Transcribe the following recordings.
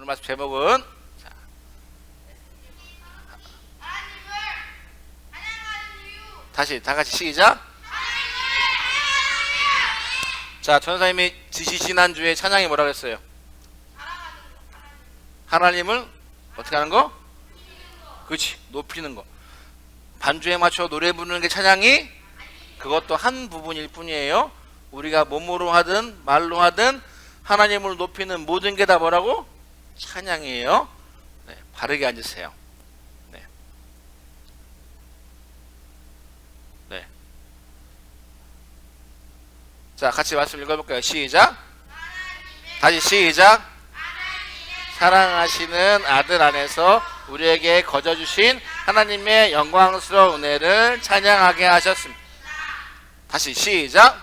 오늘 말씀 제목은 자, 다시 다 같이 시작. 자, 전사님이 지시 지난 주에 찬양이 뭐라고 했어요? 하나님을 어떻게 하는 거? 그렇지. 높이는 거. 반주에 맞춰 노래 부르는 게 찬양이 그것도 한 부분일 뿐이에요. 우리가 몸으로 하든 말로 하든 하나님을 높이는 모든 게 다 뭐라고? 찬양이에요. 네, 바르게 앉으세요. 네. 네. 자, 같이 말씀 읽어볼까요? 시작. 다시 시작. 사랑하시는 아들 안에서 우리에게 거저 주신 하나님의 영광스러운 은혜를 찬양하게 하셨습니다. 다시 시작.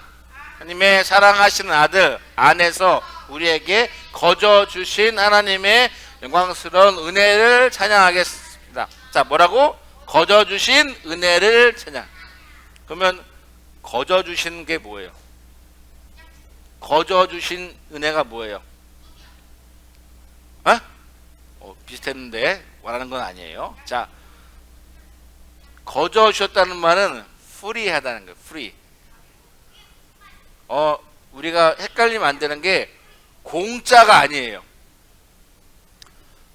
하나님의 사랑하시는 아들 안에서 우리에게 거저 주신 하나님의 영광스러운 은혜를 찬양하겠습니다. 자, 뭐라고? 거저 주신 은혜를 찬양. 그러면 거저 주신 게 뭐예요? 거저 주신 은혜가 뭐예요? 어? 어, 비슷했는데 원하는 건 아니에요. 자, 거저 주셨다는 말은 프리하다는 거예요. 프리. 어, 우리가 헷갈리면 안 되는 게 공짜가 아니에요.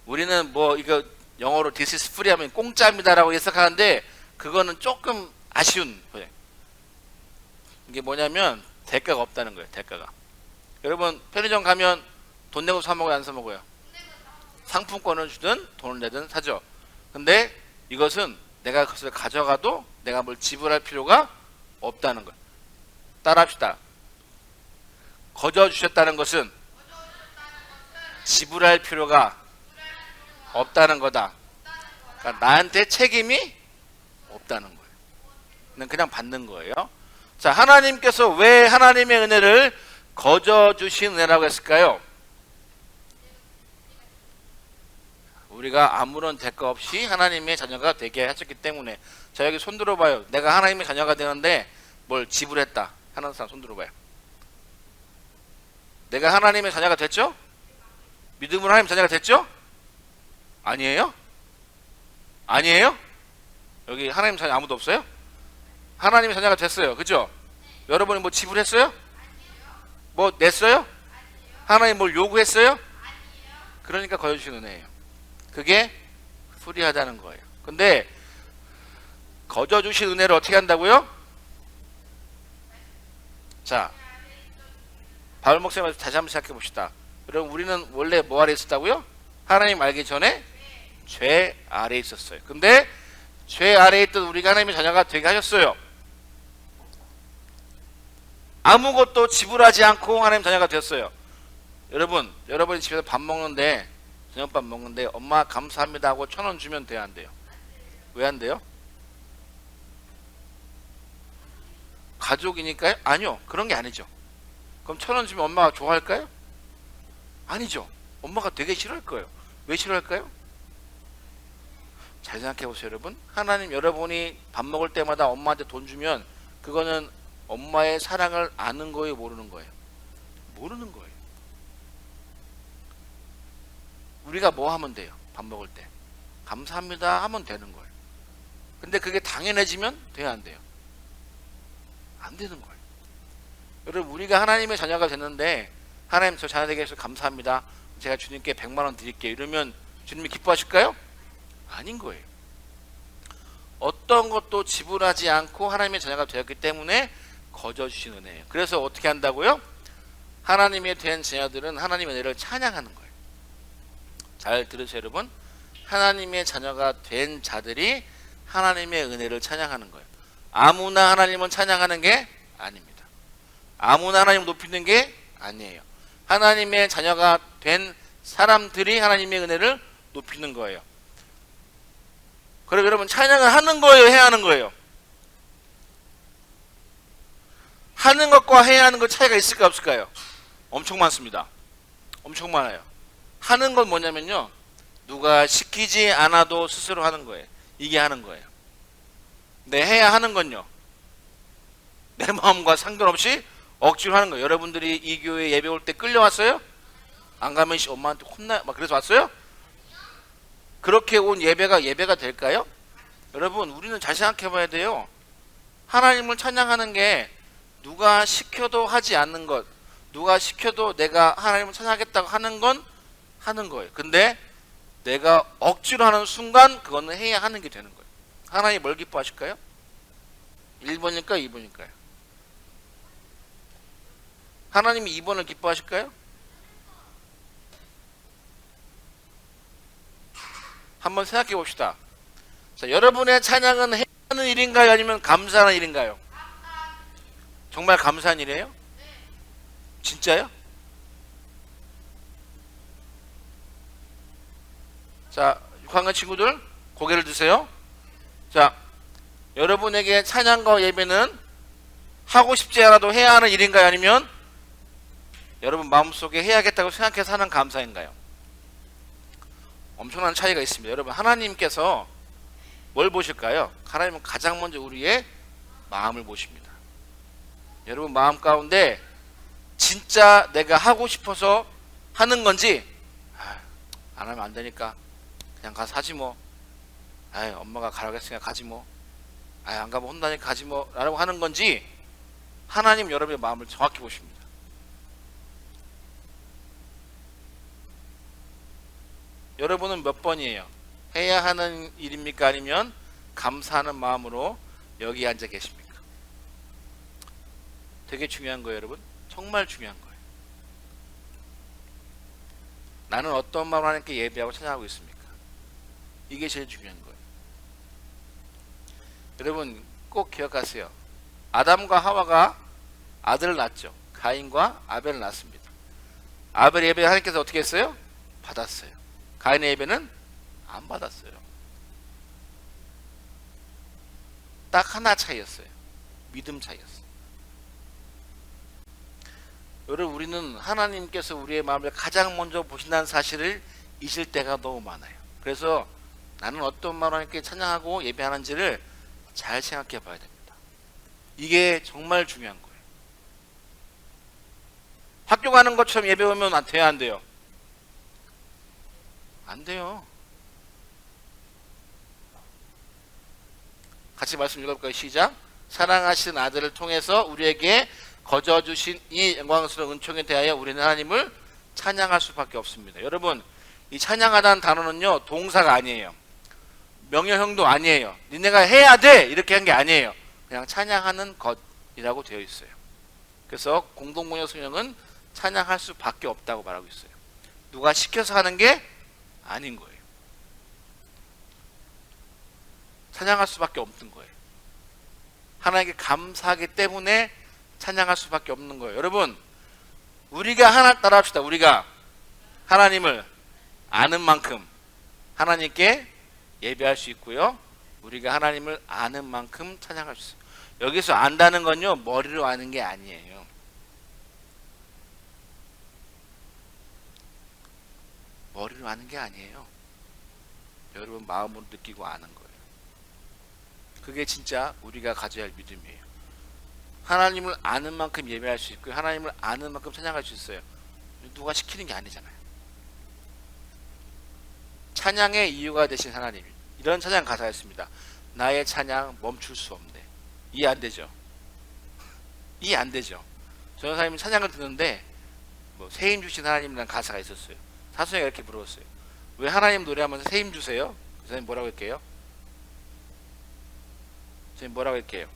우리는 뭐 이거 영어로 this is free 하면 공짜입니다라고 해석하는데 그거는 조금 아쉬운 거예요. 이게 뭐냐면 대가가 없다는 거예요. 대가가. 여러분 편의점 가면 돈 내고 사 먹어요, 안 사 먹어요? 상품권을 주든 돈을 내든 사죠. 근데 이것은 내가 그것을 가져가도 내가 뭘 지불할 필요가 없다는 거예요. 따라합시다. 거저 주셨다는 것은 지불할 필요가 없다는 거다. 그러니까 나한테 책임이 없다는 거예요. 는 그냥 받는 거예요. 자, 하나님께서 왜 하나님의 은혜를 거저 주신 은혜라고 했을까요? 우리가 아무런 대가 없이 하나님의 자녀가 되게 하셨기 때문에 자 여기 손 들어봐요. 내가 하나님의 자녀가 되는데 뭘 지불했다 하는 사람 손 들어봐요. 내가 하나님의 자녀가 됐죠? 믿음으로 하나님 자녀가 됐죠? 아니에요? 아니에요? 여기 하나님 자녀 아무도 없어요? 하나님의 자녀가 됐어요. 그죠? 여러분이 뭐 지불했어요? 뭐 냈어요? 하나님 뭘 요구했어요? 그러니까 거여주신 은혜예요. 그게 프리하다는 거예요. 근데 거저 주신 은혜를 어떻게 한다고요? 자, 바울 목사님 다시 한번 생각해 봅시다. 여러분 우리는 원래 뭐 아래 있었다고요? 하나님 알기 전에 죄 아래 있었어요. 근데 죄 아래 있던 우리가 하나님의 자녀가 되게 하셨어요. 아무것도 지불하지 않고 하나님 자녀가 되었어요. 여러분, 여러분이 집에서 밥 먹는데 저녁밥 먹는데 엄마 감사합니다 하고 천 원 주면 돼요 안 돼요? 왜 안 돼요? 가족이니까요? 아니요 그런 게 아니죠 그럼 천 원 주면 엄마가 좋아할까요? 아니죠 엄마가 되게 싫어할 거예요 왜 싫어할까요? 잘 생각해 보세요 여러분 하나님 여러분이 밥 먹을 때마다 엄마한테 돈 주면 그거는 엄마의 사랑을 아는 거예요 모르는 거예요? 모르는 거예요 우리가 뭐 하면 돼요? 밥 먹을 때. 감사합니다 하면 되는 거예요. 근데 그게 당연해지면 돼야 안 돼요? 안 되는 거예요. 여러분 우리가 하나님의 자녀가 됐는데 하나님 저 자녀 되게 해서 감사합니다. 제가 주님께 100만 원 드릴게요. 이러면 주님이 기뻐하실까요? 아닌 거예요. 어떤 것도 지불하지 않고 하나님의 자녀가 되었기 때문에 거저 주신 은혜예요. 그래서 어떻게 한다고요? 하나님의 된 자녀들은 하나님의 은혜를 찬양하는 거예요. 잘 들으세요, 여러분. 하나님의 자녀가 된 자들이 하나님의 은혜를 찬양하는 거예요. 아무나 하나님은 찬양하는 게 아닙니다. 아무나 하나님 높이는 게 아니에요. 하나님의 자녀가 된 사람들이 하나님의 은혜를 높이는 거예요. 그리고 여러분 찬양을 하는 거예요, 해야 하는 거예요. 하는 것과 해야 하는 것 차이가 있을까 없을까요? 엄청 많습니다. 엄청 많아요. 하는 건 뭐냐면요. 누가 시키지 않아도 스스로 하는 거예요. 이게 하는 거예요. 근데 해야 하는 건요. 내 마음과 상관없이 억지로 하는 거예요. 여러분들이 이 교회 예배 올 때 끌려왔어요? 안 가면 씨 엄마한테 혼나 막 그래서 왔어요? 그렇게 온 예배가 예배가 될까요? 여러분 우리는 잘 생각해 봐야 돼요. 하나님을 찬양하는 게 누가 시켜도 하지 않는 것, 누가 시켜도 내가 하나님을 찬양하겠다고 하는 건 하는 거예요. 근데 내가 억지로 하는 순간 그거는 해야 하는 게 되는 거예요. 하나님 뭘 기뻐하실까요? 1번일까 2번일까요? 하나님이 2번을 기뻐하실까요? 한번 생각해 봅시다. 자, 여러분의 찬양은 하는 일인가요? 아니면 감사하는 일인가요? 정말 감사한 일이에요? 진짜요? 자, 6학년 친구들 고개를 드세요. 자, 여러분에게 찬양과 예배는 하고 싶지 않아도 해야 하는 일인가요? 아니면 여러분 마음속에 해야겠다고 생각해서 하는 감사인가요? 엄청난 차이가 있습니다. 여러분 하나님께서 뭘 보실까요? 하나님은 가장 먼저 우리의 마음을 보십니다. 여러분 마음 가운데 진짜 내가 하고 싶어서 하는 건지 아, 안 하면 안 되니까 그냥 가서 하지 뭐. 아, 엄마가 가라고 했으니까 가지 뭐. 아, 안 가면 혼나니까 가지 뭐. 라고 하는 건지 하나님 여러분의 마음을 정확히 보십니다. 여러분은 몇 번이에요? 해야 하는 일입니까? 아니면 감사하는 마음으로 여기 앉아 계십니까? 되게 중요한 거예요, 여러분. 정말 중요한 거예요. 나는 어떤 마음으로 하나님께 예배하고 찬양하고 있습니까? 이게 제일 중요한 거예요. 여러분 꼭 기억하세요. 아담과 하와가 아들을 낳았죠. 가인과 아벨을 낳았습니다. 아벨 예배 하나님께서 어떻게 했어요? 받았어요. 가인의 예배는 안 받았어요. 딱 하나 차이였어요. 믿음 차이였어요. 여러분 우리는 하나님께서 우리의 마음을 가장 먼저 보신다는 사실을 잊을 때가 너무 많아요. 그래서 나는 어떤 마음으로 하나님께 찬양하고 예배하는지를 잘 생각해 봐야 됩니다. 이게 정말 중요한 거예요. 학교 가는 것처럼 예배 오면 안 돼요, 안 돼요? 안 돼요. 같이 말씀 읽어볼까요? 시작. 사랑하신 아들을 통해서 우리에게 거저 주신 이 영광스러운 은총에 대하여 우리는 하나님을 찬양할 수밖에 없습니다. 여러분, 이 찬양하다는 단어는요 동사가 아니에요. 명령형도 아니에요. 니네가 해야 돼 이렇게 한 게 아니에요. 그냥 찬양하는 것이라고 되어 있어요. 그래서 공동번역 성령은 찬양할 수밖에 없다고 말하고 있어요. 누가 시켜서 하는 게 아닌 거예요. 찬양할 수밖에 없는 거예요. 하나님께 감사하기 때문에 찬양할 수밖에 없는 거예요. 여러분, 우리가 하나 따라 합시다. 우리가 하나님을 아는 만큼 하나님께 예배할 수 있고요. 우리가 하나님을 아는 만큼 찬양할 수 있어요. 여기서 안다는 건요, 머리로 아는 게 아니에요. 머리로 아는 게 아니에요. 여러분 마음으로 느끼고 아는 거예요. 그게 진짜 우리가 가져야 할 믿음이에요. 하나님을 아는 만큼 예배할 수 있고 하나님을 아는 만큼 찬양할 수 있어요. 누가 시키는 게 아니잖아요. 찬양의 이유가 되신 하나님. 이런 찬양 가사였습니다. 나의 찬양 멈출 수 없네. 이해 안 되죠? 이해 안 되죠? 전사님이 찬양을 듣는데 뭐 세임 주신 하나님이라는 가사가 있었어요. 사수가 이렇게 물었어요. 왜 하나님 노래하면서 세임 주세요? 그 선생님 뭐라고 할게요? 선생님 뭐라고 할게요?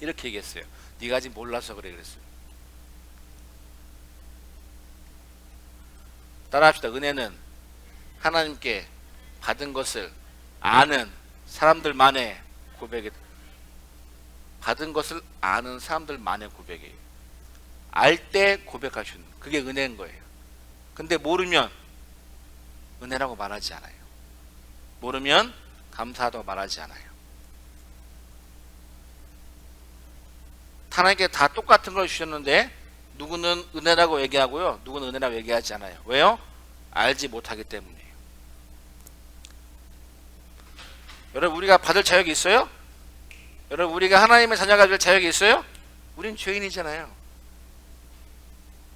이렇게 얘기했어요. 네가 아직 몰라서 그래 그랬어요. 따라합시다. 은혜는 하나님께 받은 것을 아는 사람들만의 고백이 받은 것을 아는 사람들만의 고백이에요. 알때 있는 그게 은혜인 거예요. 근데 모르면 은혜라고 말하지 않아요. 모르면 감사하다고 말하지 않아요. 하나님께 다 똑같은 걸 주셨는데 누구는 은혜라고 얘기하고요. 누구는 은혜라고 얘기하지 않아요. 왜요? 알지 못하기 때문이에요. 여러분 우리가 받을 자격이 있어요? 여러분 우리가 하나님의 자녀가 될 자격이 있어요? 우린 죄인이잖아요.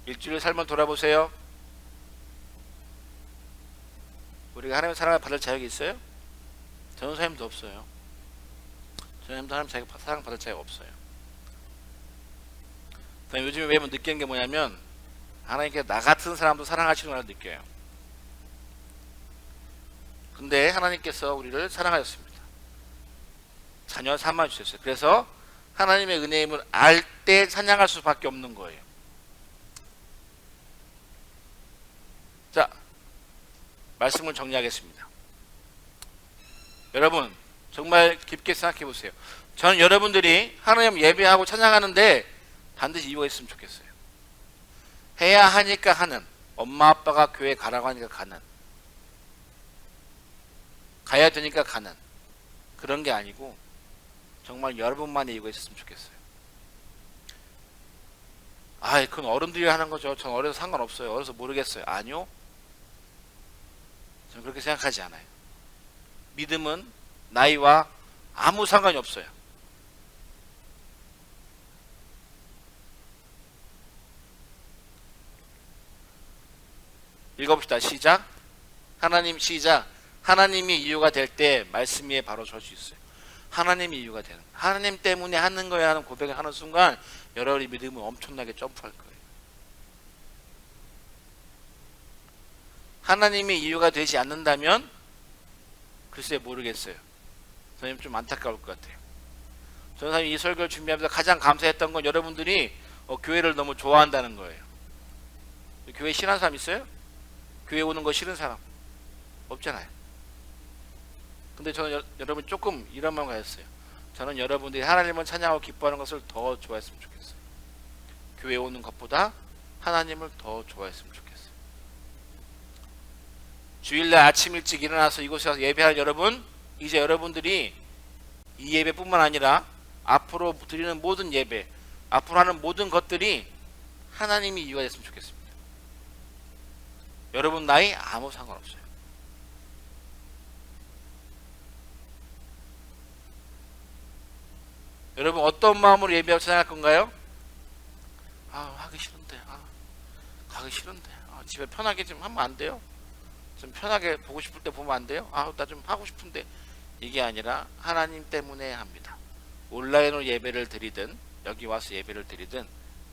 일주일 삶을 돌아보세요. 우리가 하나님의 사랑을 받을 자격이 있어요? 전도사님도 없어요. 전도사님도 하나님 자격 사랑 받을 자격 없어요. 그다음에 요즘에 왜냐면 느끼는 게 뭐냐면 하나님께 나 같은 사람도 사랑하시는 걸 느껴요. 근데 하나님께서 우리를 사랑하셨습니다. 자녀 삼아 주셨어요. 그래서 하나님의 은혜임을 알 때 찬양할 수밖에 없는 거예요. 자, 말씀을 정리하겠습니다. 여러분, 정말 깊게 생각해 보세요. 저는 여러분들이 하나님 예배하고 찬양하는데 반드시 이유가 있으면 좋겠어요. 해야 하니까 하는, 엄마 아빠가 교회 가라고 하니까 가는, 가야 되니까 가는, 그런 게 아니고, 정말 여러분만의 이유가 있었으면 좋겠어요. 아, 그건 어른들이 하는 거죠. 전 어려서 상관없어요. 어려서 모르겠어요. 아니요. 저는 그렇게 생각하지 않아요. 믿음은 나이와 아무 상관이 없어요. 읽어봅시다. 시작. 하나님 시작. 하나님이 이유가 될 때 말씀 위에 바로 설 수 있어요. 하나님이 이유가 되는. 하나님 때문에 하는 거야 하는 고백을 하는 순간 여러분의 믿음은 엄청나게 점프할 거예요. 하나님이 이유가 되지 않는다면 글쎄 모르겠어요. 선생님 좀 안타까울 것 같아요. 저는 사실 이 설교를 준비하면서 가장 감사했던 건 여러분들이 어, 교회를 너무 좋아한다는 거예요. 교회 싫어하는 사람 있어요? 교회 오는 거 싫은 사람 없잖아요. 근데 저는 여, 여러분 조금 이런 마음 가졌어요. 저는 여러분들이 하나님을 찬양하고 기뻐하는 것을 더 좋아했으면 좋겠어요. 교회 오는 것보다 하나님을 더 좋아했으면 좋겠어요. 주일날 아침 일찍 일어나서 이곳에 와서 예배할 여러분, 이제 여러분들이 이 예배뿐만 아니라 앞으로 드리는 모든 예배, 앞으로 하는 모든 것들이 하나님이 이유가 됐으면 좋겠습니다. 여러분 나이 아무 상관없어요. 여러분 어떤 마음으로 예배하고 찬양할 건가요? 아 하기 싫은데 아 가기 싫은데 아, 집에 편하게 좀 하면 안 돼요? 좀 편하게 보고 싶을 때 보면 안 돼요? 아 나 좀 하고 싶은데 이게 아니라 하나님 때문에 합니다. 온라인으로 예배를 드리든 여기 와서 예배를 드리든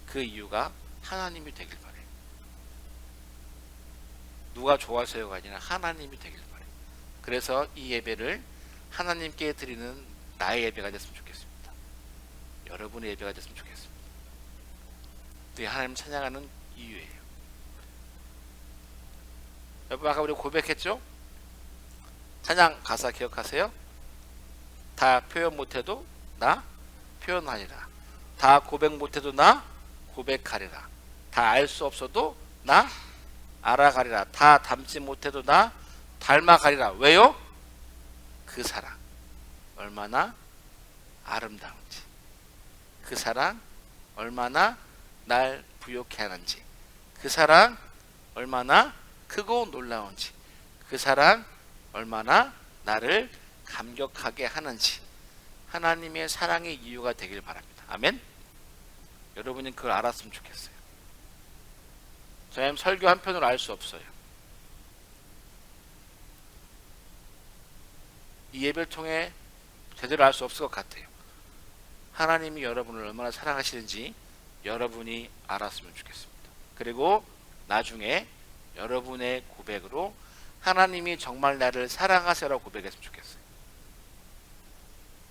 그 이유가 하나님이 되길 바래요. 누가 좋아서요가 아니라 하나님이 되길 바래요. 그래서 이 예배를 하나님께 드리는 나의 예배가 됐으면 좋겠습니다. 여러분의 예배가 됐으면 좋겠습니다. 그게 하나님 찬양하는 이유예요. 여러분 아까 우리 고백했죠? 찬양 가사 기억하세요? 다 표현 못해도 나 표현하리라. 다 고백 못해도 나 고백하리라. 다 알 수 없어도 나 알아가리라. 다 닮지 못해도 나 닮아가리라. 왜요? 그 사랑 얼마나 아름다운지. 그 사랑 얼마나 날 부욕해 하는지. 그 사랑 얼마나 크고 놀라운지. 그 사랑 얼마나 나를 감격하게 하는지. 하나님의 사랑의 이유가 되길 바랍니다. 아멘. 여러분이 그걸 알았으면 좋겠어요. 저는 설교 한 편으로 알 수 없어요. 이 예배를 통해 제대로 알 수 없을 것 같아요. 하나님이 여러분을 얼마나 사랑하시는지 여러분이 알았으면 좋겠습니다. 그리고 나중에 여러분의 고백으로 하나님이 정말 나를 사랑하세요라고 고백했으면 좋겠어요.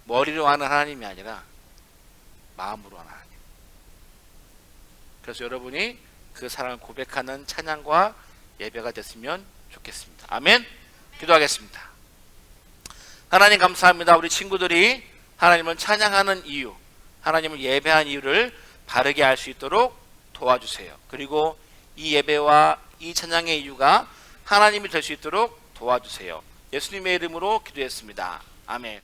머리로 하는 하나님이 아니라 마음으로 하는 하나님. 그래서 여러분이 그 사랑을 고백하는 찬양과 예배가 됐으면 좋겠습니다. 아멘. 기도하겠습니다. 하나님 감사합니다. 우리 친구들이 하나님을 찬양하는 이유, 하나님을 예배한 이유를 바르게 알 수 있도록 도와주세요. 그리고 이 예배와 이 찬양의 이유가 하나님이 될 수 있도록 도와주세요. 예수님의 이름으로 기도했습니다. 아멘.